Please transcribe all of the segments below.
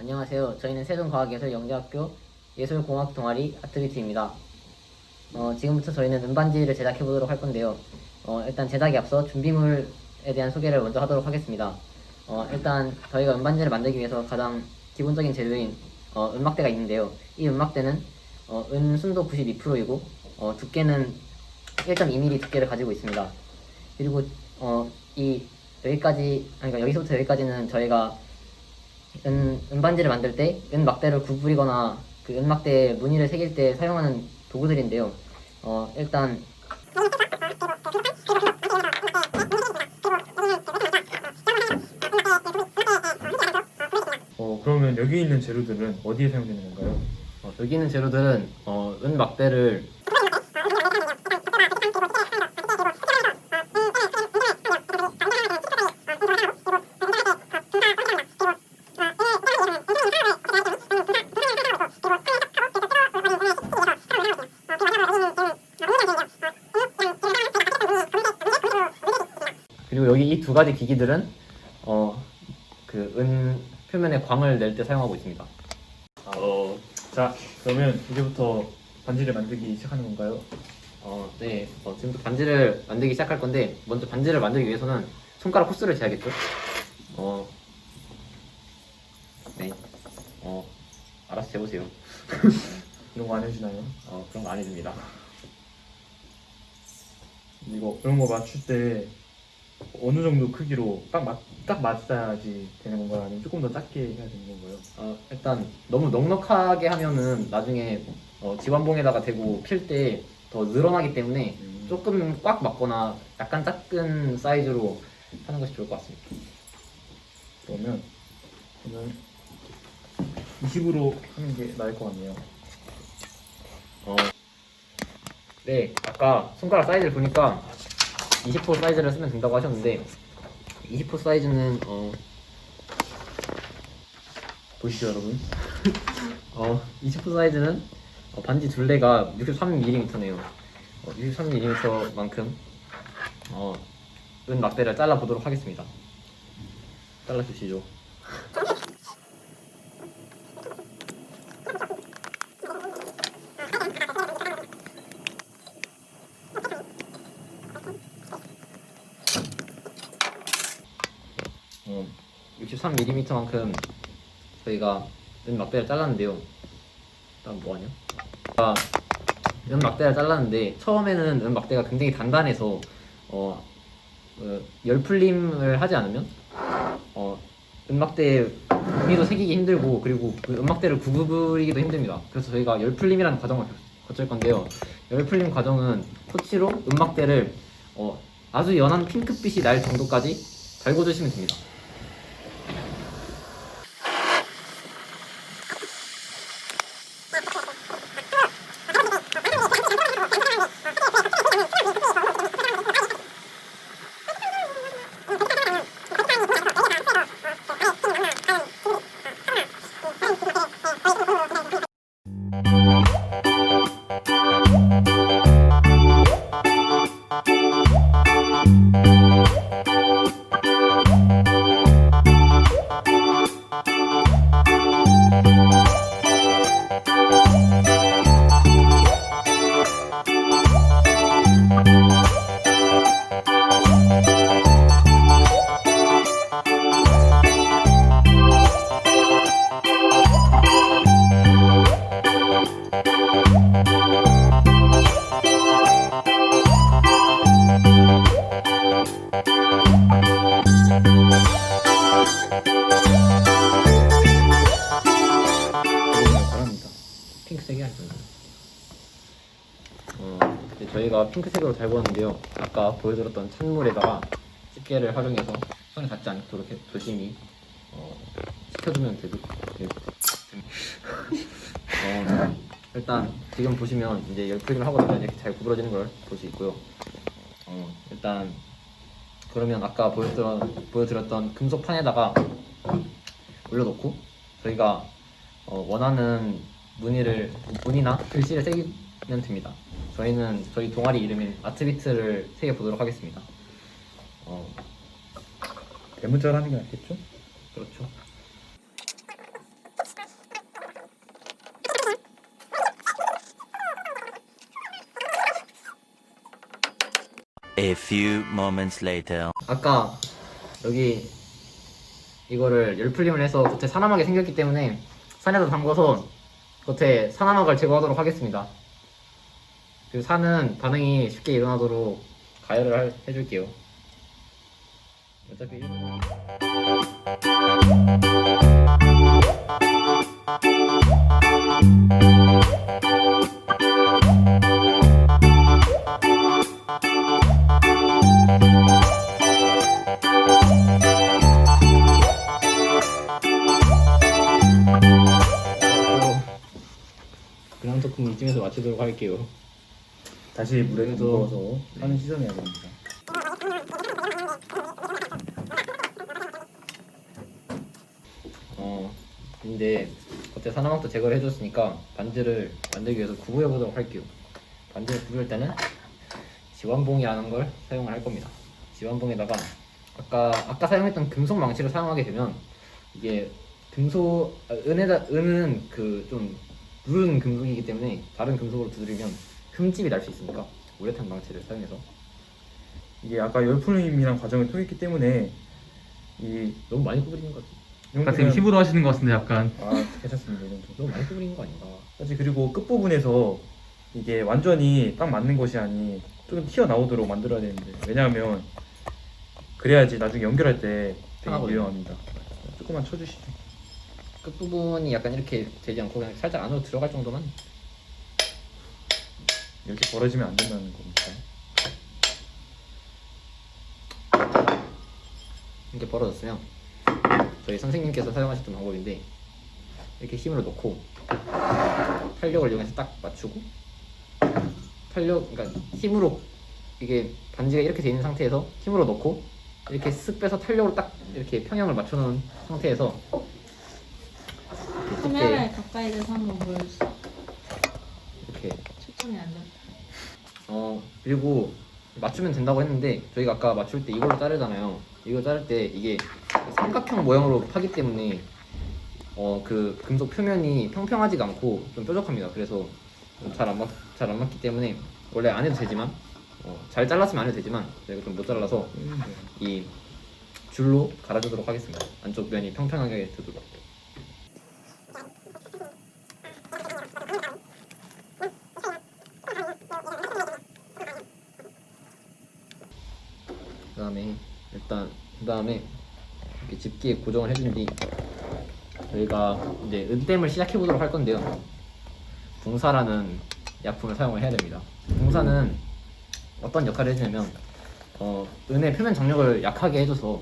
안녕하세요. 저희는 세종과학예술영재학교 예술공학 동아리 아트비트입니다. 어, 지금부터 저희는 음반지를 제작해 보도록 할 건데요. 어, 일단 제작에 앞서 준비물에 대한 소개를 먼저 하도록 하겠습니다. 어, 일단 저희가 음반지를 만들기 위해서 가장 기본적인 재료인 어, 음막대가 있는데요. 이 음막대는 어, 은 순도 92%이고 어, 두께는 1.2mm 두께를 가지고 있습니다. 그리고 어, 이 여기까지 그러니까 여기서부터 여기까지는 저희가 은, 음반지를 만들 때 은막대를 구부리거나 그 은막대에 무늬를 새길 때 사용하는 도구들인데요. 어, 일단 어, 그러면 여기 있는 재료들은 어디에 사용되는 건가요? 어, 여기 있는 재료들은 어, 은막대를 여기 이 두 가지 기기들은 어, 그 은 표면에 광을 낼 때 사용하고 있습니다. 어, 자, 그러면 이제부터 반지를 만들기 시작하는 건가요? 어, 네. 어, 지금부터 반지를 만들기 시작할 건데, 먼저 반지를 만들기 위해서는 손가락 코스를 재야겠죠? 어, 네. 어, 알아서 재보세요. 이런 거 안 해주나요? 어, 그런 거 안 해줍니다. 이거 이런 거 맞출 때 어느 정도 크기로 딱 맞, 딱 맞아야지 되는 건가요? 아니면 조금 더 작게 해야 되는 건가요? 어, 일단 너무 넉넉하게 하면은 나중에 어, 지완봉에다가 대고 필 때 더 늘어나기 때문에 음. 조금 꽉 맞거나 약간 작은 사이즈로 하는 것이 좋을 것 같습니다. 그러면 저는 20으로 하는 게 나을 것 같네요. 어, 네, 아까 손가락 사이즈를 보니까 20호 사이즈를 쓰면 된다고 하셨는데 20호 사이즈는 어, 보시죠, 여러분. 어 20호 사이즈는 어, 반지 둘레가 63mm네요. 어, 63mm만큼 어, 은 막대를 잘라 보도록 하겠습니다. 잘라 주시죠. 어, 63mm만큼 저희가 은 막대를 잘랐는데요. 일단 뭐하냐? 아, 은 막대를 잘랐는데 처음에는 은 막대가 굉장히 단단해서 어, 어, 열풀림을 하지 않으면 어, 은막대에 무늬도 새기기 힘들고 그리고 그 은막대를 구부리기도 힘듭니다. 그래서 저희가 열풀림이라는 과정을 거칠 건데요. 열풀림 과정은 토치로 은막대를 어, 아주 연한 핑크빛이 날 정도까지 달궈주시면 됩니다. 저희가 핑크색으로 달궜는데요. 아까 보여드렸던 찬물에다가 집게를 활용해서 손에 닿지 않도록 조심히 어, 식혀주면 되고. 되- 어, 일단 지금 보시면 이제 열풀림을 하고 나면 이렇게 잘 구부러지는 걸 볼 수 있고요. 어, 일단 그러면 아까 보여드렸, 보여드렸던 금속 판에다가 올려놓고 저희가 어, 원하는 무늬를 무늬나 글씨를 새기면 됩니다. 저희는 저희 동아리 이름인 아트비트를 새겨 보도록 하겠습니다. 어, 대문자로 하는 게 낫겠죠? 그렇죠. A few moments later. 아까 여기 이거를 열풀림을 해서 겉에 사나하게 생겼기 때문에 산에다 담궈서 겉에 사나막을 제거하도록 하겠습니다. 그리고 산은 반응이 쉽게 일어나도록 가열을 할- 해줄게요. 어차피 그랑 토큰 이쯤에서 마치도록 할게요. 다시 물에 넣어서 하는 씻어내야 됩니다. 어, 근데 겉에 사나막도 제거를 해줬으니까 반지를 만들기 위해서 구부해 보도록 할게요. 반지를 구부릴 때는 지완봉이라는 걸 사용을 할 겁니다. 지완봉에다가 아까 아까 사용했던 금속 망치를 사용하게 되면 이게 금속 아, 은에다 은은 그 좀 누른 금속이기 때문에 다른 금속으로 두드리면 흠집이 날 수 있으니까 우레탄 망치를 사용해서 이게 아까 열풀림이란 과정을 통했기 때문에 이 너무 많이 구부리는 거 같아. 아까 되게 힘으로 하시는 것 같은데 약간 아 괜찮습니다. 정도. 너무 많이 구부리는 거 아닌가? 사실 그리고 끝 부분에서 이게 완전히 딱 맞는 것이 아니 조금 튀어 나오도록 만들어야 되는데 왜냐하면 그래야지 나중에 연결할 때 되게 편하거든요. 유용합니다. 조금만 쳐주시죠. 끝 부분이 약간 이렇게 되지 않고 그냥 살짝 안으로 들어갈 정도만 이렇게 벌어지면 안 된다는 겁니다. 이렇게 벌어졌으면 저희 선생님께서 사용하셨던 방법인데 이렇게 힘으로 놓고 탄력을 이용해서 딱 맞추고 탄력 그러니까 힘으로 이게 반지가 이렇게 돼 있는 상태에서 힘으로 놓고 이렇게 쓱 빼서 탄력으로 딱 이렇게 평형을 맞춰 놓은 상태에서 카메라에 가까이 대서 한번 보여주세요. 이렇게 초점이 안 잡혀. 어 그리고 맞추면 된다고 했는데 저희가 아까 맞출 때 이걸로 자르잖아요. 이거 자를 때 이게 삼각형 모양으로 파기 때문에 어 그 금속 표면이 평평하지가 않고 좀 뾰족합니다. 그래서 잘안맞잘안 맞기 때문에 원래 안 해도 되지만 어, 잘 잘랐으면 안 해도 되지만 저희가 좀 못 잘라서 이 줄로 갈아주도록 하겠습니다. 안쪽 면이 평평하게 되도록. 그 다음에 일단 그 다음에 이렇게 집기에 고정을 해준 뒤 저희가 이제 은댐을 시작해 보도록 할 건데요. 붕사라는 약품을 사용을 해야 됩니다. 붕사는 어떤 역할을 해주냐면 어, 은의 표면 장력을 약하게 해줘서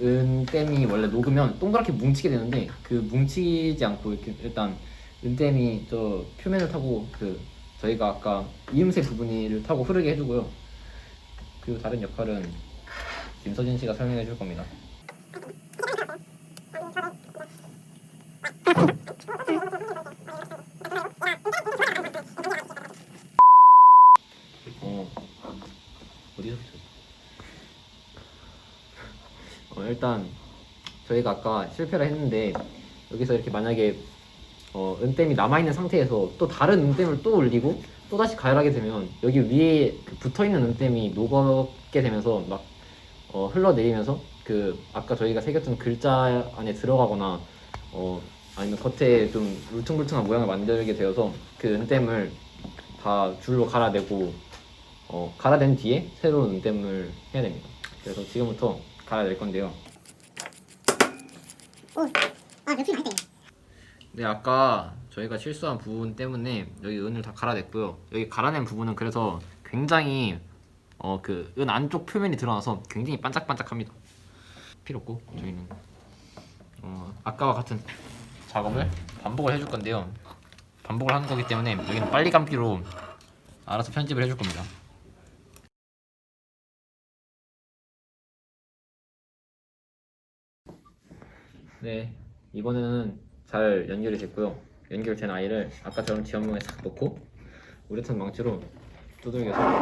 은댐이 원래 녹으면 동그랗게 뭉치게 되는데 그 뭉치지 않고 이렇게 일단 은댐이 저 표면을 타고 그 저희가 아까 이음새 부분을 타고 흐르게 해주고요. 그리고 다른 역할은 김서진 씨가 설명해 줄 겁니다. 어 어디서 붙였지? 어 일단 저희가 아까 실패를 했는데 여기서 이렇게 만약에 어, 은댐이 남아 있는 상태에서 또 다른 은댐을 또 올리고 또 다시 가열하게 되면 여기 위에 그 붙어 있는 은댐이 녹게 되면서 막 어, 흘러내리면서 그 아까 저희가 새겼던 글자 안에 들어가거나 어, 아니면 겉에 좀 울퉁불퉁한 모양을 만들게 되어서 그 은댐을 다 줄로 갈아내고 어, 갈아낸 뒤에 새로운 은댐을 해야 됩니다. 그래서 지금부터 갈아낼 건데요. 네, 아까 저희가 실수한 부분 때문에 여기 은을 다 갈아냈고요. 여기 갈아낸 부분은 그래서 굉장히 어 그 은 안쪽 표면이 드러나서 굉장히 반짝반짝합니다. 필요 없고 저희는 어 아까와 같은 작업을 반복을 해줄 건데요. 반복을 하는 거기 때문에 여기는 빨리 감기로 알아서 편집을 해줄 겁니다. 네, 이번에는 잘 연결이 됐고요. 연결된 아이를 아까처럼 지원문에 싹 넣고 우레탄 망치로 두들겨서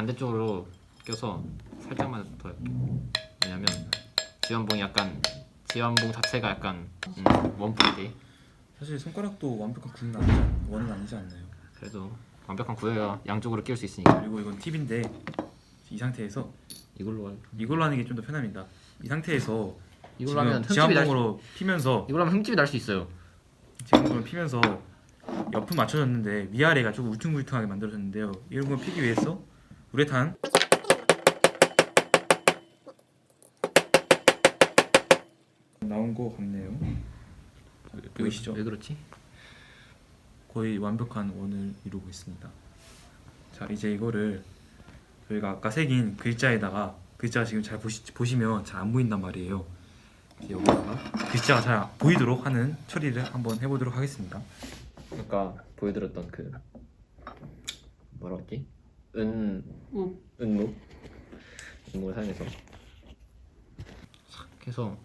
반대쪽으로 껴서 살짝만 더 할게요. 왜냐면 지원봉이 약간 지완봉 자체가 약간 음, 원뿔인데 사실 손가락도 완벽한 구는 아니지 않- 원은 아니지 않나요? 그래도 완벽한 구여야 양쪽으로 끼울 수 있으니까 그리고 이건 팁인데 이 상태에서 이걸로 할- 이걸로 하는 게 좀 더 편합니다. 이 상태에서 이걸로 하면 지금 흠집이 날 수, 지압봉으로 피면서 이걸로 하면 흠집이 날 수 있어요. 지압봉으로 피면서 옆은 맞춰졌는데 위아래가 조금 울퉁불퉁하게 만들어졌는데요. 이런 걸 피기 위해서 우레탄 나온 거 같네요. 보이시죠? 왜 그렇지? 거의 완벽한 원을 이루고 있습니다. 자 이제 이거를 저희가 아까 새긴 글자에다가 글자 지금 잘 보시, 보시면 잘 안 보인단 말이에요. 여기다가 글자가 잘 보이도록 하는 처리를 한번 해보도록 하겠습니다. 아까 보여드렸던 그 뭐라 했지? 은 우. 은무 은무를 사용해서 싹 해서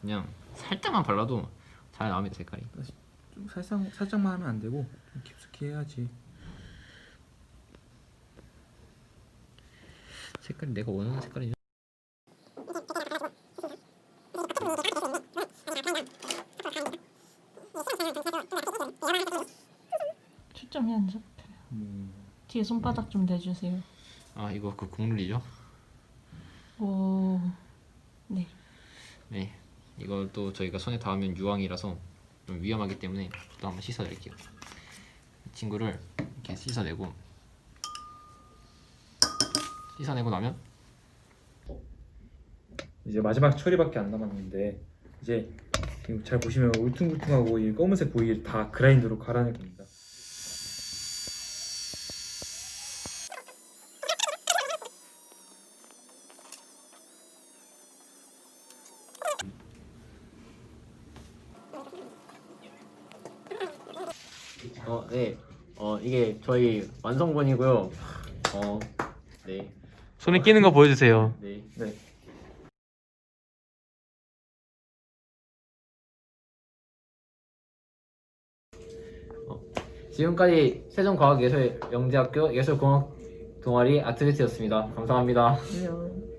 그냥 살짝만 발라도 잘 나옵니다 색깔이. 좀 살짝 살짝만 하면 안 되고 좀 깊숙이 해야지. 색깔이 내가 원하는 색깔이 초점이 안 잡혀요. 음, 뒤에 손바닥 좀 대주세요. 아 이거 그 국룰이죠? 오. 네. 네 이걸 또 저희가 손에 닿으면 유황이라서 좀 위험하기 때문에 또 한번 씻어낼게요. 이 친구를 이렇게 씻어내고 씻어내고 나면 이제 마지막 처리밖에 안 남았는데 이제 이거 잘 보시면 울퉁불퉁하고 이 검은색 부위를 다 그라인더로 갈아낼 겁니다. 어, 네. 어, 이게 저희 완성본이고요. 어, 네. 손에 끼는 거 보여주세요. 네. 네. 지금까지 세종과학예술영재학교 예술공학 동아리 아트비트였습니다. 감사합니다. 안녕.